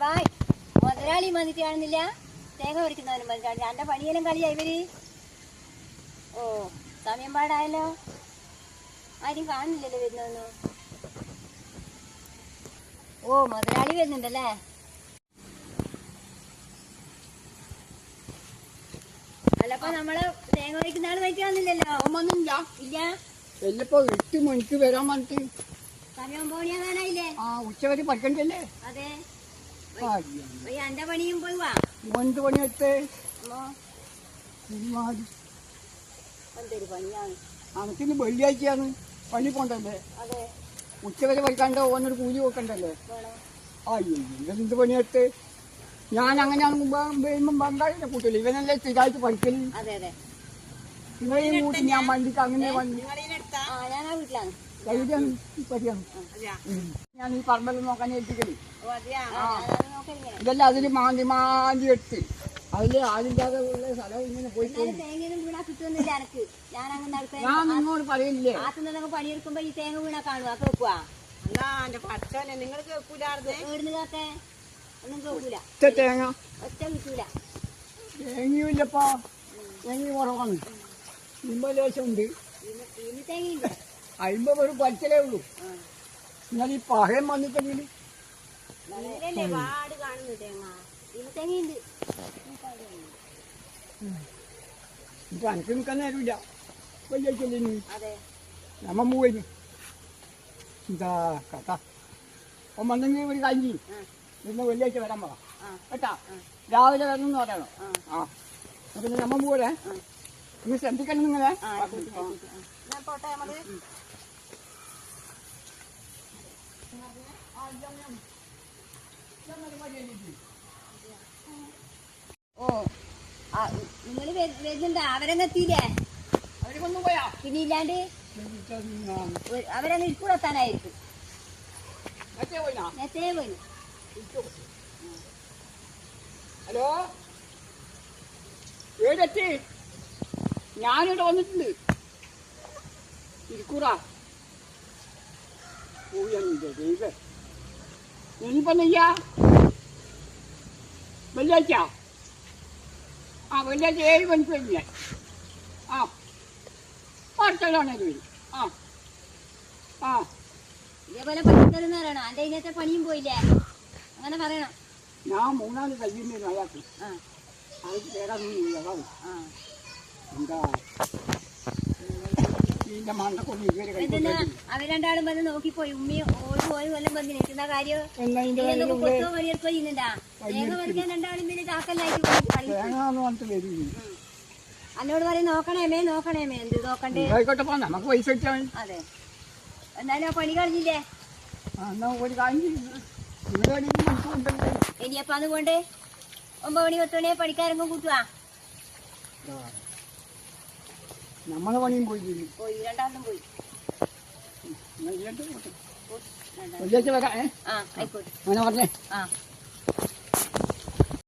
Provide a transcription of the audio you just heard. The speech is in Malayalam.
ഇനിയപ്പ മുതലാളി വന്നിട്ട് കാണുന്നില്ല. തേങ്ങ പറിക്കുന്നവനും വന്നിട്ടാണ് എന്റെ പണിയെല്ലാം കളിയാ ഇവർ. ഓ സമയം പാടായല്ലോ. ആരും കാണുന്നില്ലല്ലോ വരുന്നൊന്നും ഓ മുതലാളി വരുന്നുണ്ടല്ലേ? അല്ലപ്പോ നമ്മൾ തേങ്ങ പറിക്കുന്ന ആൾ വൈറ്റ് കാണുന്നില്ലല്ലോ ഇല്ല. എല്ലപ്പോ എട്ട് മണിക്ക് വരാൻ പറഞ്ഞിട്ട്. സമയം പോണിയാകാനായില്ലേ ആ ഉച്ചവരെ പഠിക്കണ്ടല്ലേ? അതെ. എന്റെ പണിയും പോയി വാ. ഒൻപത് പണിയെടുത്ത്? അമ്മോ ഒരുമാതിരി എന്തൊരു പണിയാണ്. അനക്കിന്ന് വെള്ളിയാഴ്ചയാണ് പണി പോണ്ടല്ലേ? ഉച്ചവരെ പഠിക്കാണ്ട് ഓനൊരു കൂലി വെക്കണ്ടല്ലേ? അയ്യോ എന്ത് പണിയെടുത്ത്? ഞാൻ അങ്ങനെയാണ് മുമ്പ് വരുമ്പം ബംഗാളിനെ കൂട്ടില്ല ഇവനല്ലേ സ്ഥിരമായിട്ട് അതെ ഇവരെയും കൂട്ടി ഞാൻ വണ്ടിക്ക് അങ്ങനെ വണ്ടി ഞാൻ ആ വീട്ടിലാണ്. ഞാൻ ഈ പറമ്പെല്ലാം നോക്കാൻ ഏൽപ്പിക്കൽ. ഇതെല്ലാം അതിൽ മാന്തി മാന്തി എടുത്ത് അതിൽ ആളില്ലാതെ ഉള്ള സ്ഥലം ഇങ്ങനെ പോയി ഞാൻ നിന്നോട് പറയില്ലേ? പണിയെടുക്കുമ്പോ ഈ തേങ്ങ വീണാ കാണുക കേക്കുവാ നിങ്ങൾ ഒന്നും തേങ്ങ. ഒറ്റ കിട്ടൂല. തേങ്ങയുമില്ലപ്പാ തേങ്ങ കുറവാണ്. ഇമ്പ ലേശം ഉണ്ട്. തേങ്ങയില്ല. അയിമ്പ വെറും പച്ചലേ ഉള്ളൂ. എന്നാൽ ഈ പഹയം വന്നിട്ടെങ്കിൽ ഇപ്പൊ നിൽക്കാൻ നേരമില്ല. അതെ. നമ്മ മൂവന് എന്താ കഥ. അപ്പം വന്നെങ്കിൽ ഒരു കാര്യം ചെയ്യും. ഇന്ന് വെള്ളിയാഴ്ച വരാൻ പറ കേട്ടാ? രാവിലെ വരണമെന്ന് പറയണം? ആ. പിന്നെ നമ്മ ആ. നിങ്ങൾ ശ്രദ്ധിക്കണം നിങ്ങളെ. ആ ഓ നിങ്ങൾ വരുന്നുണ്ട്? അവരങ്ങ് എത്തിയില്ലേ? അവരൊന്നും പോയാ പിന്നെ ഇല്ലാണ്ട് അവരങ്ങ് ഇരിക്കൂടെത്താനായിരിക്കും നേരത്തെ പോയി ഹലോ? ഏതെത്തി? ഞാനിവിടെ വന്നിട്ടുണ്ട്. ഇരിക്കൂറാ പോയെന്റെ ദൈവ ഇനിയിപ്പോ നെയ്യാ വെള്ളിയാഴ്ച ആ വെള്ളിയാഴ്ച ഏഴ് മണിക്ക് വരും ഞാൻ ആ പാർസലാണ് വരും ആ ആ ഇതേപോലെ പണിത്തരുന്ന പറയണം ഇന്നത്തെ പണിയും പോയില്ലേ അങ്ങനെ പറയണം ഞാൻ മൂന്നാൽ കഴിയുന്നു അയാൾക്ക് ആ അത് കേടാന്ന് അതാണ് എന്താ ഇതിന്റെ മണ്ടക്കൊന്നും ഇതുവരെ എന്തിനാ? കൈക്കൊണ്ടില്ല അവർ രണ്ടാളും വന്ന് നോക്കിപ്പോയി. ഉമ്മയും ഓരോ ഓരോ കൊല്ലം വന്ന് നിൽക്കുന്ന കാര്യം അന്നോട് രണ്ടാളും പറയും നോക്കണേമേ നോക്കണേമേ എന്ത് നോക്കണ്ടേ? ആയിക്കോട്ടെ പോ നമുക്ക് പൈസ അതെ. എന്നാലും ആ പണി കളഞ്ഞില്ലേ ഒരു കാര്യം ചെയ്യ്. ഇവിടെ ആണെങ്കിൽ മണിക്കൂറുണ്ടല്ലേ ഇനിയപ്പോ അതുകൊണ്ട് ഒമ്പത് മണി പത്ത് മണിയെ പണിക്കാരെങ്കും കൂട്ടുവാ. നമ്മളെ പണിയും പോയി പോയി. രണ്ടാളും പോയി. വെള്ളിയാഴ്ച വരാം ഏ? അങ്ങനെ പറഞ്ഞേ. ആ.